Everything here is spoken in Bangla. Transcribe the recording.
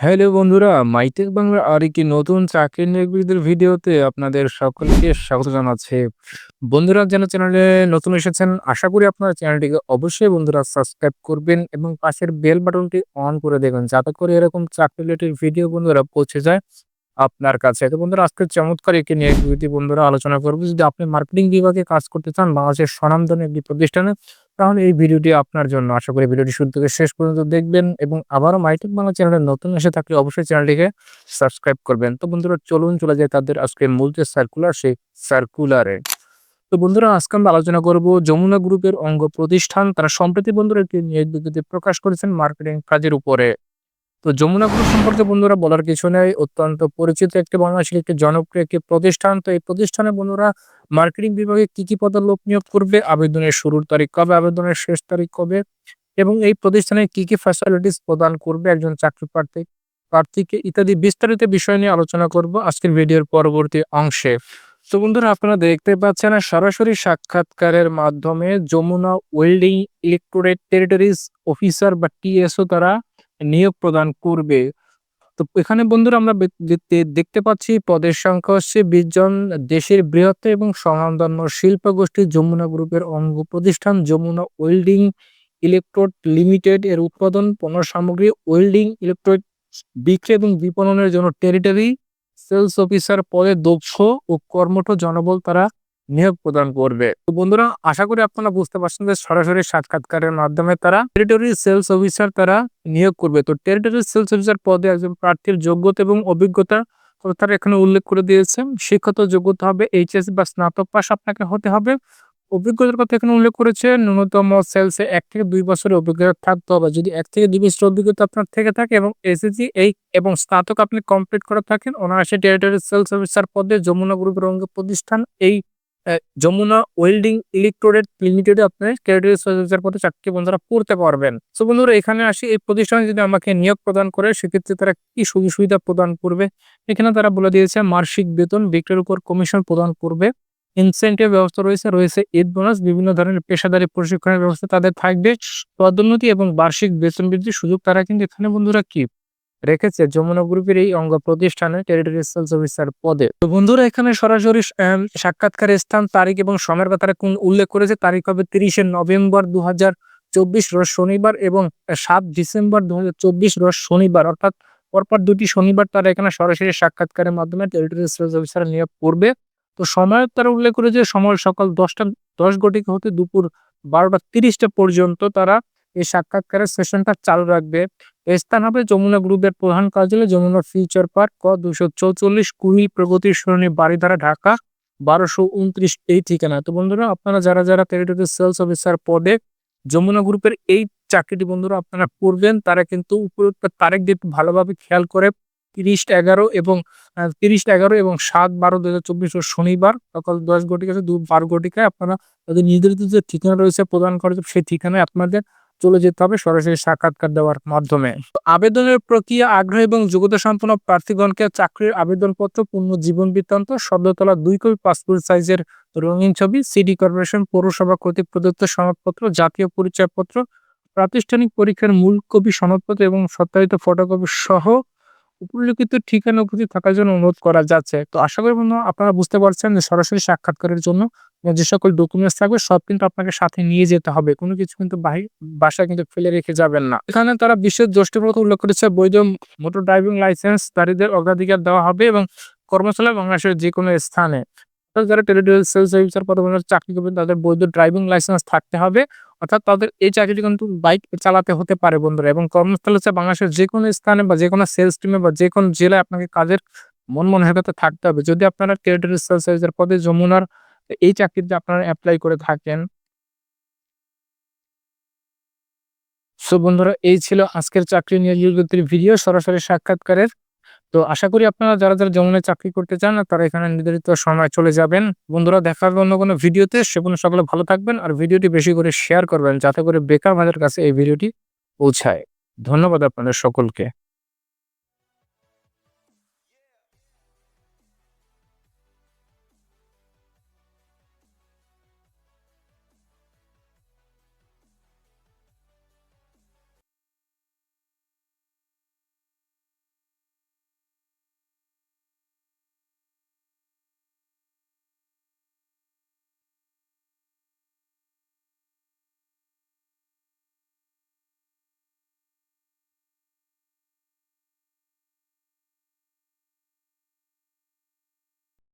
হ্যালো বন্ধুরা, মাইটেক বাংলার আরেকটি নতুন চাকরির নিয়োগবিদের ভিডিওতে আপনাদের সকলকে স্বাগত জানাচ্ছি। বন্ধুরা যারা চ্যানেলে নতুন এসেছেন আশা করি আপনারা চ্যানেলটিকে অবশ্যই বন্ধুরা সাবস্ক্রাইব করবেন এবং পাশের বেল বাটনটি অন করে দেবেন যাতে করে এরকম চাকরি রিলেটেড ভিডিও বন্ধুরা পৌঁছে যায় আপনার কাছে। তো বন্ধুরা আজকে চমৎকার একটি নিয়োগ বন্ধুরা আলোচনা করব। যদি আপনি মার্কেটিং বিভাগে কাজ করতে চান বাংলাদেশের স্বনামধন্য একটি প্রতিষ্ঠানে তাহলে এই ভিডিওটি আপনার জন্য। আশা করি ভিডিওটি শুরু থেকে শেষ পর্যন্ত দেখবেন এবং আবারও মাইটেক বাংলা চ্যানেলে নতুন এসে থাকলে অবশ্যই চ্যানেলটিকে সাবস্ক্রাইব করবেন। তো বন্ধুরা, চলুন চলে যায় তাদের আজকে মূল যে সার্কুলার সেই সার্কুলারে। তো বন্ধুরা, আজকে আমরা আলোচনা করব যমুনা গ্রুপের অঙ্গ প্রতিষ্ঠান তারা সম্প্রতি বন্ধুরা একটি নিয়োগ বিজ্ঞপ্তি প্রকাশ করেছেন মার্কেটিং কাজের উপরে। তো যমুনা গ্রুপ সম্পর্কে বন্ধুরা বলার কিছু নেই অত্যন্ত পরিচিত একটি বাংলাদেশের একটি জনপ্রিয় একটি প্রতিষ্ঠান তো এই প্রতিষ্ঠানে বন্ধুরা মার্কেটিং বিভাগে কি কি পদে লোক নিয়োগ করবে, আবেদনের শুরুর তারিখ কবে, আবেদনের শেষ তারিখ কবে এবং এই প্রতিষ্ঠানে কি কি ফ্যাসিলিটিস প্রদান করবে, একজন চাকরি প্রার্থী, প্রার্থীকে ইত্যাদি বিস্তারিত বিষয় নিয়ে আলোচনা করব আজকের ভিডিওর পরবর্তী অংশে তো বন্ধুরা, আপনারা দেখতে পাচ্ছেন সরাসরি সাক্ষাৎকারের মাধ্যমে যমুনা ওয়েল্ডিং ইলেকট্রোরেট টেরিটরিজ অফিসার বা টিএসও তারা নিয়োগ প্রদান করবে। তো এখানে বন্ধুরা আমরা দেখতে দেখতে পাচ্ছি পদের সংখ্যা হচ্ছে ২০ জন দেশের বৃহত্তর এবং স্বনামধন্য শিল্প গোষ্ঠী যমুনা গ্রুপের অঙ্গ প্রতিষ্ঠান যমুনা ওয়েল্ডিং ইলেকট্রোড লিমিটেড এর উৎপাদন, পণ্য সামগ্রী, ওয়েল্ডিং ইলেকট্রোড বিক্রি এবং বিপণনের জন্য টেরিটরি সেলস অফিসার পদে দক্ষ ও কর্মঠ জনবল তারা নিয়োগ প্রদান করবে। তো বন্ধুরা, আশা করি আপনারা বুঝতে পারছেন যে সরাসরি সাক্ষাৎকারের মাধ্যমে তারা টেরিটরি সেলস অফিসার তারা নিয়োগ করবে। তো টেরিটরি সেলস অফিসার পদে একজন প্রার্থীর যোগ্যতা এবং অভিজ্ঞতা তারা এখানে উল্লেখ করে দিয়েছে। শিক্ষাগত যোগ্যতা হবে এইচএস বা স্নাতক পাশ আপনাকে হতে হবে। অভিজ্ঞতার কথা এখানে উল্লেখ করেছে, ন্যূনতম সেলসে এক থেকে দুই বছরের অভিজ্ঞতা থাকতে হবে। যদি এক থেকে দুই বছরের অভিজ্ঞতা আপনার থেকে থাকে এবং এসএসসি এই এবং স্নাতক আপনি কমপ্লিট করে থাকেন, অনায়াসে টেরিটরি সেলস অফিসার পদে যমুনা গ্রুপের অঙ্গ প্রতিষ্ঠান এই যমুনা ওয়েল্ডিং ইলেকট্রোডেট লিমিটেডে আপনি ক্যারিয়ার পদে চাকরি বন্ধুরা করতে পারবেন। সো বন্ধুরা এখানে আসি এই প্রতিষ্ঠানে যদি আমাকে নিয়োগ প্রদান করে সেক্ষেত্রে তারা কি সুযোগ সুবিধা প্রদান করবে। এখানে তারা বলে দিয়েছে মাসিক বেতন বিক্রির উপর কমিশন প্রদান করবে। ইনসেন্টিভ ব্যবস্থা রয়েছে, রয়েছে ঈদ বোনাস বিভিন্ন ধরনের পেশাদারি প্রশিক্ষণের ব্যবস্থা তাদের থাকবে। পদোন্নতি এবং বার্ষিক বেতন বৃদ্ধির সুযোগ তারা কিন্তু এখানে বন্ধুরা কি রেখেছে যমুনা গ্রুপের এই অঙ্গ প্রতিষ্ঠানে টেরিটরি সেলস অফিসার পদে। তো বন্ধুরা এখানে সরাসরি সাক্ষাৎকারের স্থান, তারিখ এবং সময়ের কথা কোন উল্লেখ করেছে। তারিখ হবে ৩০শে নভেম্বর ২০২৪ রোজ শনিবার এবং সাত ডিসেম্বর ২০২৪ রোজ শনিবার অর্থাৎ পরপর দুটি শনিবার তারা এখানে সরাসরি সাক্ষাৎকারের মাধ্যমে টেরিটরি সেলস অফিসার নিয়োগ করবে। তো সময়ের তারা উল্লেখ করেছে সময় সকাল দশটা দশ ঘটিকা হতে দুপুর ১২টা ৩০টা পর্যন্ত তারা এই সাক্ষাৎকারের সেশনটা চালু রাখবে। স্থান হবে যমুনা গ্রুপের প্রধান কার্যালয় যমুনা ফিউচার পার্ক ক দুশো চৌচল্লিশ কুড়ি প্রগতি সরণি বারিধারা ঢাকা ১২২৯ এই ঠিকানা। তো বন্ধুরা আপনারা যারা, যারা টেরিটরি সেলস অফিসার পদে যমুনা গ্রুপের এই চাকরিটি বন্ধুরা আপনারা করবেন তারা কিন্তু উপরোক্ত তারিখ দিয়ে ভালোভাবে খেয়াল করে ৩০-১১ এবং আ ৩০-১১ এবং ৭-১২-২০২৪ রোজ শনিবার সকাল ১০ ঘটিকা দু ১২ ঘটিকায় আপনারা তাদের নির্ধারিত যে ঠিকানা রয়েছে প্রদান করা সেই ঠিকানায় আপনাদের চলে যেতে হবে সরাসরি সাক্ষাৎকার দেওয়ার মাধ্যমে। আবেদনের প্রক্রিয়া আগ্রহ এবং যোগ্যতা সম্পন্ন প্রার্থীগণকে চাকরির আবেদনপত্র, পূর্ণ জীবন বৃত্তান্ত, সদ্যতলা দুই ২ কপি পাসপোর্ট সাইজের রঙিন ছবি, সিটি কর্পোরেশন পৌরসভা কর্তৃক প্রদত্ত সনদপত্র, জাতীয় পরিচয়পত্র, প্রাতিষ্ঠানিক পরীক্ষার মূল কপি সনদপত্র এবং সত্যায়িত ফটোকপি সহ উপলিখিত ঠিকানা উপস্থিত থাকার জন্য অনুরোধ করা যাচ্ছে। তো আশা করি বন্ধুরা আপনারা বুঝতে পারছেন যে সরাসরি সাক্ষাৎকারের জন্য যে সকল ডকুমেন্টস থাকবে, সব কিন্তু আপনাকে সাথে নিয়ে যেতে হবে। কোনো কিছু কিন্তু বাসায় কিন্তু ফেলে রেখে যাবেন না। এখানে তারা বিশেষ দ্রষ্টিপ্রদ উল্লেখ করেছে, বৈধ মোটর ড্রাইভিং লাইসেন্স ধারীদের অগ্রাধিকার দেওয়া হবে এবং কর্মশালা বাংলাদেশের যেকোনো স্থানে যারা টেরিটরিয়াল সেলস অফিসার পদে চাকরি করবেন, তাদের বৈধ ড্রাইভিং লাইসেন্স থাকতে হবে। অর্থাৎ তাদের এই চাকরিটি কিন্তু বাইক চালাতে হতে পারে বন্ধুরা এবং কর্মস্থল হচ্ছে বাংলাদেশের যেকোনো স্থানে বা যেকোনো সেলস টিমে বা যেকোনো জেলায় আপনাকে কাজের মন মনে মানসিকতা থাকতে হবে। যদি আপনারা টেরিটরি সেলস অফিসার পদে যমুনার এই চাকরিতে আপনারা অ্যাপ্লাই করে থাকেন সো বন্ধুরা, এই ছিল আজকের চাকরি নিয়ে ভিডিও সরাসরি সাক্ষাৎকারের। তো আশা করি আপনারা যারা, যারা যমুনায় চাকরি করতে চান তারা এখানে নির্ধারিত সময় চলে যাবেন। বন্ধুরা দেখা হবে অন্য কোনো ভিডিওতে। সেগুলো সকলে ভালো থাকবেন আর ভিডিওটি বেশি করে শেয়ার করবেন যাতে করে বেকার মাদের কাছে এই ভিডিওটি পৌঁছায়। ধন্যবাদ আপনাদের সকলকে।